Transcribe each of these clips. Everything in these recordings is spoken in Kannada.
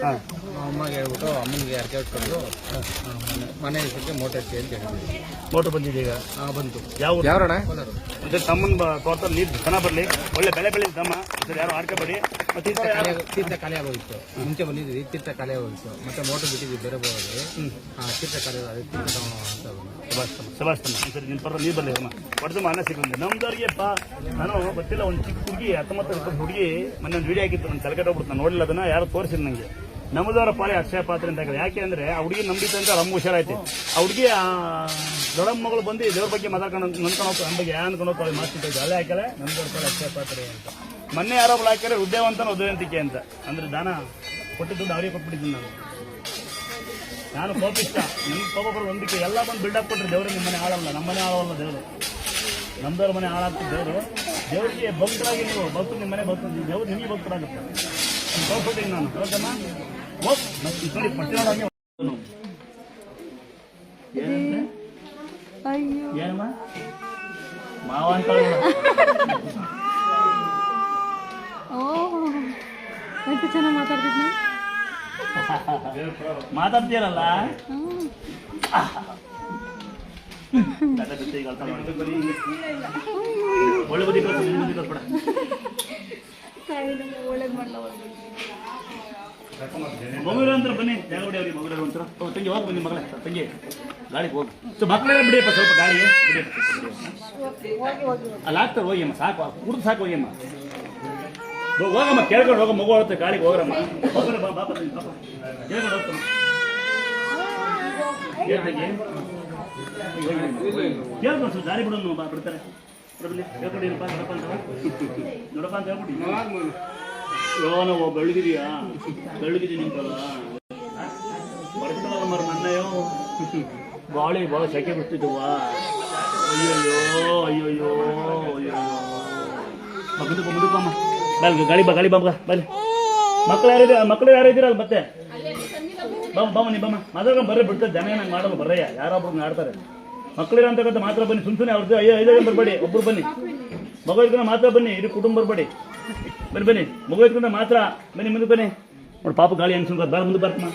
ಹಾಂ ಅಮ್ಮಗೆ ಹೇಳ್ಬಿಟ್ಟು ಅಮ್ಮನಿಗೆ ಅರ್ಕೆ ಇಟ್ಕೊಂಡು ಮನೆ ಹೆಸರಿಗೆ ಮೋಟರ್ ಹಚ್ಚಿ ಅಂತ ಹೇಳಿದ್ವಿ. ಮೋಟರ್ ಬಂದಿದೆ ಈಗ ಆ, ಬಂತು. ಯಾವ ಯಾವ್ರಣ ಮತ್ತೆ ತಮ್ಮನ ತೋಟದಲ್ಲಿ ನೀರು ಚೆನ್ನಾಗಿ ಬರಲಿ. ಒಳ್ಳೆ ಬೆಳೆ ಬೆಳೆ ತಮ್ಮ. ಸರ್ ಯಾರು ಆಡ್ಕೋಬೇಡಿ ಮತ್ತೆ ಈ ಥರ ಯಾರು ತೀರ್ಥ ಖಾಲಿ ಆಗೋಗಿತ್ತು ಮುಂಚೆ ಬಂದಿದ್ವಿ ತೀರ್ಥ ಖಾಲಿ ಆಗೋಗಿತ್ತು ಮತ್ತೆ ಮೋಟರ್ ಬಿಟ್ಟಿದ್ವಿ ಬೇರೆ ಬೋರಲ್ಲಿ ಆ, ತೀರ್ಥ ಖಾಲಿ ಆಗೋದು, ತೀರ್ಥ ಅಂತ ಬಂದೆ. ಶಬಾಷ್ ತಮ್ಮ ತಮ್ಮ. ಸರಿ ನಿನ್ನ ಪರ ನೀರು ಬರಲಿ ಅಮ್ಮ ಹೊಡೆದು ಅನ್ನ ಸಿಗಲಿಲ್ಲ. ನಮ್ದವ್ರಿಗೆ ಪಾ ನಾನು ಗೊತ್ತಿಲ್ಲ ಒಂದು ಚಿಕ್ಕ ಹುಡುಗಿ ಹತ್ತೊಂಬತ್ತು ವರ್ಷದ ಹುಡುಗಿ ಮೊನ್ನೆ ಒಂದು ವಿಡಿಯೋ ಆಗಿತ್ತು ನನ್ನ ನಾನು ನೋಡಿಲ್ಲ ಅದನ್ನ. ಯಾರು ತೋರಿಸಿಲ್ಲ ನನಗೆ ನಮ್ಮದವರ ಪಾಲೆ ಅಕ್ಷಯ ಪಾತ್ರೆ ಅಂತ ಹಾಕಿದ್ರು. ಯಾಕೆ ಅಂದ್ರೆ, ಆ ಹುಡುಗಿ ನಂಬಿತ್ತು ಅಂತ ಅಮ್ಮ ಹುಷಾರಾಯ್ತು. ಆ ಹುಡುಗಿ, ಆ ದೊಡ್ಡಮ್ಮ ಮಗಳು ಬಂದು ದೇವ್ರ ಬಗ್ಗೆ ಮಾತಾಡ್ಕೊಂಡು ನನ್ಕೊಂಡು ಹೋಗ್ತಾರೆ ನಮ್ಮ ಬಗ್ಗೆ ಯಾ ಅನ್ಕೊಂಡು ಹೋಗ್ತಾಳೆ ಮಾತಾಡ್ತಿದ್ದೆ ಅಲ್ಲೇ ಹಾಕಲೆ ಅಕ್ಷಯ ಪಾತ್ರೆ ಅಂತ. ಮೊನ್ನೆ ಯಾರೋ ಒಬ್ಳು ಹಾಕ್ಯಾರೆ ಉದ್ಯೋಗವಂತನ ಉದಯಂತಿಕೆ ಅಂತ. ಅಂದ್ರೆ ದಾನ ಕೊಟ್ಟಿದ್ದು ದುಡ್ಡು ಅವರಿಗೆ ಕೊಟ್ಬಿಟ್ಟಿದ್ದೀನಿ ನಾನು. ನಾನು ಕೋಪಿಷ್ಟ. ನಿಮ್ಗೆ ಕೋಪ ಬರೋ ಒಂದಕ್ಕೆ ಎಲ್ಲ ಬಂದು ಬಿಲ್ಡಪ್ ಕೊಟ್ಟರೆ ದೇವ್ರಿಗೆ ನಿಮ್ಮ ಮನೆ ಹಾಳಲ್ಲ. ನಮ್ಮ ಮನೆ ಹಾಳಲ್ಲ ದೇವರು. ನಮ್ದವ್ರ ಮನೆ ಹಾಳಾಗ್ತದೆ ದೇವರು. ದೇವರಿಗೆ ಭಕ್ತರಾಗಿ ನೀವು ಭಕ್ತರು ನಿಮ್ಮ ಮನೆ ಭಕ್ತರು. ದೇವರು ನಿಮಗೆ ಭಕ್ತರಾಗುತ್ತೆ. ಕೋಪಿಟ್ಟಿದ್ದೀನಿ ನಾನು. ಏನಮ್ಮ ಮಾವ ಅಂತ ಎಷ್ಟು ಚೆನ್ನಾಗಿ ಮಾತಾಡ್ತಿದ್ನ ಮಾತಾಡ್ತೀರಲ್ಲ. ಒಳ್ಳೆ ಬದಿ ಕಳ್ಸ ಬದಿ ಬುದ್ಧಿ ಮಗುರು ಅಂತ ಬನ್ನಿ ಜಾಗ ಹೊಡಿ ಅವ್ರಿಗೆ ಮಗುರು ಅಂತರ ತಂಗಿ ಹೋಗಿ ಬನ್ನಿ ಮಗಳೇ? ತಂಗಿ ಗಾಳಿಗೆ ಹೋಗಿ. ಸೊ, ಮಕ್ಕಳೆಲ್ಲ ಬಿಡಿಯಪ್ಪ ಸ್ವಲ್ಪ ಗಾಳಿ ಬಿಡಿ ಅಲ್ಲಿ ಆಗ್ತಾರೆ ಹೋಗಿಯಮ್ಮ ಸಾಕು ಕುಡ್ದು ಸಾಕು ಹೋಗಿಯಮ್ಮ ಹೋಗಮ್ಮ, ಕೇಳ್ಕೊಂಡು ಹೋಗ ಮಗು ಹೋಗುತ್ತೆ ಗಾಳಿಗೆ ಹೋಗ್ರಮ್ಮ. ಹೋಗ್ರ ಬಾ ಬಾಪ ಕೇಳ್ಕೊಂಡು ತಂಗಿ? ಕೇಳ್ಕೊಂಡು ದಾರಿ ಬಿಡೋನು ಬಾ, ಬಿಡ್ತಾರೆ. ನೋಡಪ್ಪ ಅಂತ ನೋಡಪ್ಪ ಹೇಳ್ಬಿಡಿ ಯೋನವ ಬೆಳಗಿದೆಯಾ ಬೆಳಗಿದೀನಿ ನಿಂತಲ್ಲ? ಬರ್ತಾವಲ್ಲ ಮರ ನನ್ನೆಯೋ ಗಾಳಿ ಭಾಳ ಸೆಕೆ ಬಿಡ್ತಿದ್ದವ ಅಯ್ಯಯ್ಯೋ ಅಯ್ಯಯ್ಯೋ ಅಯ್ಯೋ ಮುಂದಕ್ಕೆ ಅಮ್ಮ. ಬಲ್ ಗಾಳಿ ಬಾ ಗಾಳಿ ಬಾ ಮಗ ಬಲ್ಲಿ ಮಕ್ಳು ಯಾರಿದ್ದೀರ ಮಕ್ಳು ಯಾರು ಇದ್ದೀರಲ್ಲ ಮತ್ತೆ? ಬಾಮ ಬಾಮ ನೀ ಬಾಮ ಮಾತಾಡ್ಕೊಂಡು ಬರ್ರಿ ಬಿಡ್ತಾರೆ ಜನ ಏನಾಗ ಮಾಡಲ್ಲ ಬರ್ರಯ್ಯ ಯಾರೊಬ್ರು ಆಡ್ತಾರೆ ಅಂತಕ್ಕಂಥ ಮಾತ್ರ ಬನ್ನಿ. ಸುಮ್ ಸುಮ್ಮನೆ ಅವ್ರದ್ದು, ಅಯ್ಯೋ ಐದು ಬರ್ಬೇಡಿ? ಒಬ್ರು ಬನ್ನಿ. ಮಗು ಮಾತ್ರ ಬನ್ನಿ. ಇದು ಕುಟುಂಬ ಬರಬೇಡಿ. ಬನ್ನಿ ಬನ್ನಿ. ಮಗು ಇಟ್ಕೊಂಡು ಮಾತ್ರ. ಬನ್ನಿ ಮುಂದೆ ಬನ್ನಿ. ನೋಡಿ ಪಾಪ ಗಾಳಿ ಹೆಂಗ್ ಸುಮ್ಕ ಬಾರ ಮುಂದೆ ಬರ್ತಮ್ಮ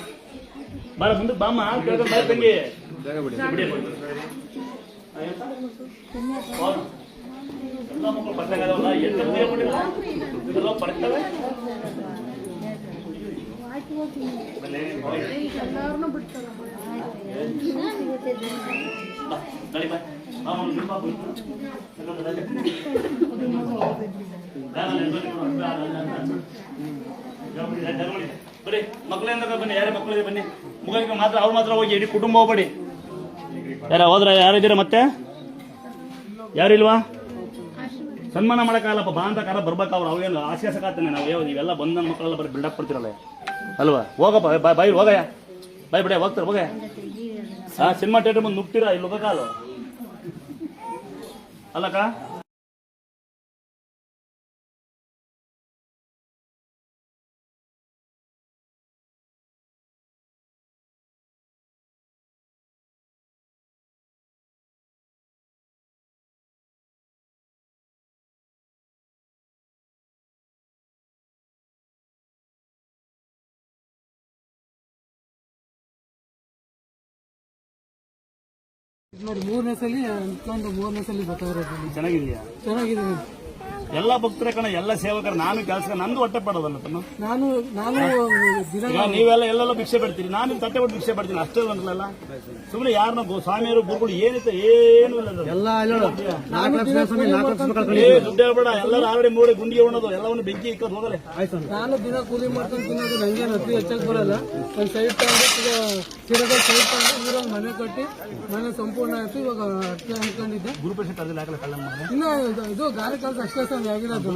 ಬಾರ ಮುಂದಕ್ಕೆ ಬಾಮ್ಮ ಕೇಳ್ಕೊಂಡು ಬಾರ ತಂಗಿ. ಬಿಡಿ ಆಯ್ತಾ? ಹೌದು. ಎಲ್ಲ ಮಕ್ಕಳು ಪಡ್ತಾಗಲ್ಲ ಎಲ್ಲಿ ಇದೆಲ್ಲ ಪಡ್ತವೆ ಬಾ, ಗಾಳಿ ಬಾ. ಬಾ, ಅವ್ನು ನಿಮ್ಮ ಪಾಪ ಇಟ್ಕೊ. ಎಲ್ಲರೂ ರಜೆ. ದಾರಲ್ಲಿ ಎಲ್ಲಿ ಬಂದು ಕೊಡು. ಬಾ, ಅಲ್ಲ, ಅಲ್ಲ, ಅಲ್ಲ. ಜವಾಬ್ದಾರಿ, ಜವಾಬ್ದಾರಿ. ಬನ್ನಿ ಮಕ್ಕಳಿಂದ ಬನ್ನಿ ಯಾರೇ ಮಕ್ಕಳಿದೆ ಬನ್ನಿ ಮುಗಿಗೆ ಮಾತ್ರ ಅವ್ರು ಮಾತ್ರ ಹೋಗಿ ಇಡೀ ಕುಟುಂಬ ಹೋಗ್ಬೇಡಿ ಯಾರ ಹೋದ್ರ ಯಾರಿದ್ದೀರಾ ಮತ್ತೆ ಯಾರು ಇಲ್ವಾ ಸನ್ಮಾನ ಮಾಡೋಕ್ಕಾಗಲ್ಲಪ್ಪ ಬಾ ಅಂತ ಕಾರ ಬರ್ಬೇಕು ಅವ್ರು ಅವೇನು ಆಶ್ವಾಸಕಾಗ್ತಾನೆ ನಾವು ಯಾವ ಇವೆಲ್ಲ ಬಂದ ಮಕ್ಕಳೆಲ್ಲ ಬರೀ ಬಿಲ್ಡಪ್ ಕೊಡ್ತಿರಲ್ಲ ಅಲ್ವಾ ಹೋಗಪ್ಪ ಬಾಯ್ ಬಾಯ್ ಹೋಗಯ್ಯ ಬಾಯ್ ಬಿಡ ಹೋಗ್ತಾರೆ ಹೋಗಯ್ಯ ಹಾ ಸಿನಿಮಾ ಥಿಯೇಟರ್ ಬಂದು ನುಗ್ತೀರಾ ಇಲ್ಲಿ ಹೋಗಕ್ಕಾಲು ಅಲ್ಲಕ್ಕ? ನೋಡಿ ಮೂರನೇ ಸಲ ಅಂದ್ಕೊಂಡು ಮೂರನೇ ಸಲ ಇರೋದು ಚೆನ್ನಾಗಿದೆಯಾ? ಚೆನ್ನಾಗಿದೆ. ಎಲ್ಲ ಭಕ್ತರ ಕಣ ಎಲ್ಲ ಸೇವಕರು ನಾನು ಕೆಲಸ ನಂದು ಹೊಟ್ಟೆ ಪಡೋದಲ್ಲ ತಮ್ಮ? ನಾನು ನಾನು ಈಗ ನೀವೆಲ್ಲ ಎಲ್ಲೆಲ್ಲ ಭಿಕ್ಷೆ ಬಿಡ್ತೀರಿ ನಾನು ನಿಮ್ ತಟ್ಟೆ ಬಿಟ್ಟು ಭಿಕ್ಷೆ ಬಿಡ್ತೀನಿ ಅಷ್ಟೇ ಬಂದ್ಲಲ್ಲ? ಸುಮ್ಮನೆ ಯಾರನ್ನ ಸ್ವಾಮಿಯರು ಸ್ವಾಮಿಯವರು ಗುರುಗಳು ಏನಿತ್ತು ಏನು ಇಲ್ಲ ದುಡ್ಡು ಹೇಳ್ಬೇಡ ಎಲ್ಲರೂ ಆಲ್ರೆಡಿ ಮೂಡೆ ಗುಂಡಿಗೆ ಉಣ್ಣೋದು ಎಲ್ಲವನ್ನು ಬೆಂಕಿ ಇಕ್ಕೋದು ಹೋಗಲಿ. ನಾನು ದಿನ ಕೂಲಿ ಮಾಡ್ಕೊಂಡು ತಿನ್ನೋದು ನಂಗೇನು ಅತಿ ಹೆಚ್ಚಾಗಿ ಬರಲ್ಲ. ಒಂದು ಸೈಡ್ ತಗೊಂಡು ಈಗ ಚೀರದಲ್ಲಿ ಸೈಡ್ ತಗೊಂಡು ಊರಲ್ಲಿ ಮನೆ ಕಟ್ಟಿ ಮನೆ ಸಂಪೂರ್ಣ ಆಯ್ತು ಇವಾಗ ಅಷ್ಟೇ ಅನ್ಕೊಂಡಿದ್ದೆ ಗುರುಪೇಶ ಕರೆದಿಲ್ಲ ಹಾಕಲ್ಲ ಕಳ್ಳ ಇನ್ನು ಇದು- ಗಾಳಿ ಗಾರೆ ಕೆಲಸ ಅಷ್ಟೇ ಸರ್. ಆಗಿರೋದು.